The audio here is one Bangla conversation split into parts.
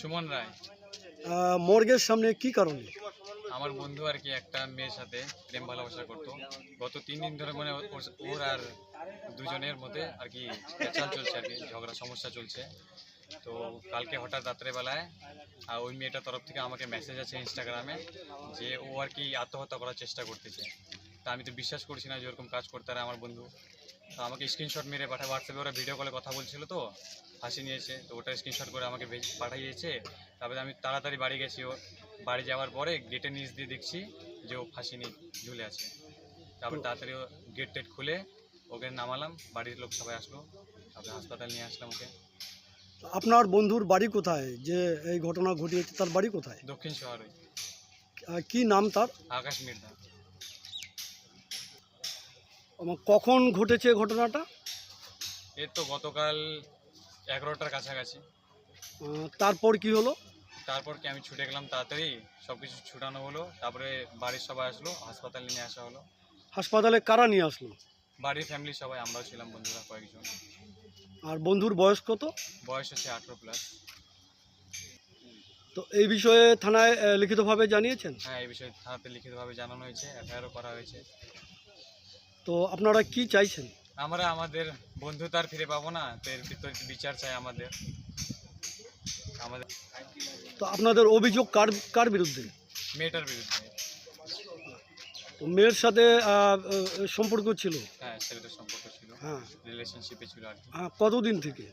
সুমন রায়। মর্গের সামনে কি কারণে? আমার বন্ধু আর কি একটা মেয়ের সাথে প্রেম ভালোবাসা করতো। গত তিন দিন ধরে মানে ওর- আর দুজনের মধ্যে আর কি পেঁচাল চলছে আর কি ঝগড়া সমস্যা চলছে। তো কালকে হঠাৎ রাত্রেবেলায় আর ওই মেয়েটার তরফ থেকে আমাকে মেসেজ আছে ইনস্টাগ্রামে যে ও আর কি আত্মহত্যা করার চেষ্টা করতেছে। তা আমি তো বিশ্বাস করছি না যে ওরকম কাজ করতে আমার বন্ধু। তো আমাকে স্ক্রিনশট মেরে পাঠায় হোয়াটসঅ্যাপে ওরা ভিডিও কলে কথা বলছিল তো। ফাঁসি নিয়েছে তো ওটা স্ক্রিনশট করে আমাকে পাঠিয়েছে। তারপরে আমি তাড়াতাড়ি বাড়ি গেছি ও বাড়ি যাওয়ার পরে গেটের নিচ দিয়ে দেখছি যে ও ফাঁসি নিয়ে ঝুলে আছে। তারপর তাড়াতাড়ি ও গেট টেট খুলে ওকে নামালাম বাড়ির লোক সবাই আসলো তারপরে হাসপাতাল নিয়ে আসলাম ওকে। আপনার বন্ধুর বাড়ি কোথায়? যে এই ঘটনা ঘটিয়েছে তার বাড়ি কোথায়? দক্ষিণ শহরে। কি নাম তার? আকাশ মির্ধা কখন ঘটেছে ঘটনাটা? এর তো গতকাল এগারোটার কাছাকাছি। আহ, তারপর কি হলো? তারপর কি আমি ছুটে গেলাম তাড়াতাড়ি সব কিছু ছুটানো হলো তারপরে বাড়ির সবাই আসলো হাসপাতালে নিয়ে আসা হলো। হাসপাতালে কারা নিয়ে আসলো? বাড়ির ফ্যামিলি সবাই আমরাও ছিলাম বন্ধুরা কয়েকজন। আর বন্ধুর বয়স কত? বয়স হচ্ছে আঠেরো প্লাস তো এই বিষয়ে থানায় আহ, লিখিতভাবে জানিয়েছেন? হ্যাঁ এই বিষয়ে থানাতে লিখিতভাবে জানানো হয়েছে এফআইআরও করা হয়েছে। তো আপনারা কি চাইছেন? আমরা আমাদের বন্ধু আর ফিরে পাবো না তো এর ভিতরে বিচার চাই আমাদের। আমাদের তো আপনাদের অভিযোগ কার কার বিরুদ্ধে? মেয়েটার বিরুদ্ধে। তো মেয়ের সাথে আহ, আহ, সম্পর্ক ছিল? হ্যাঁ ছেলেটার সম্পর্ক ছিল। হ্যাঁ। রিলেশনশিপে ছিল আর কি। আহ, কতদিন থেকে?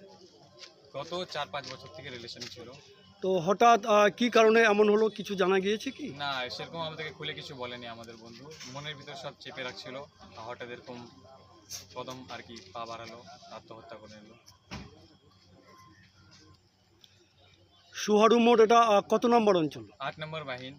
গত চার পাঁচ বছর থেকে রিলেশন ছিল। তো হঠাৎ আহ, কি কারণে এমন হলো? কিছু জানা গিয়েছে কি? না সেরকম আমাদেরকে খুলে কিছু বলেনি আমাদের বন্ধু। মনের ভিতর সব চেপে রাখছিল। আর হঠাৎ এরকম কদম আর কি পা বাড়ালো আত্মহত্যা করে নিল। সুহারু মোড় এটা কত নম্বর অঞ্চল? আট নম্বর বাহিন।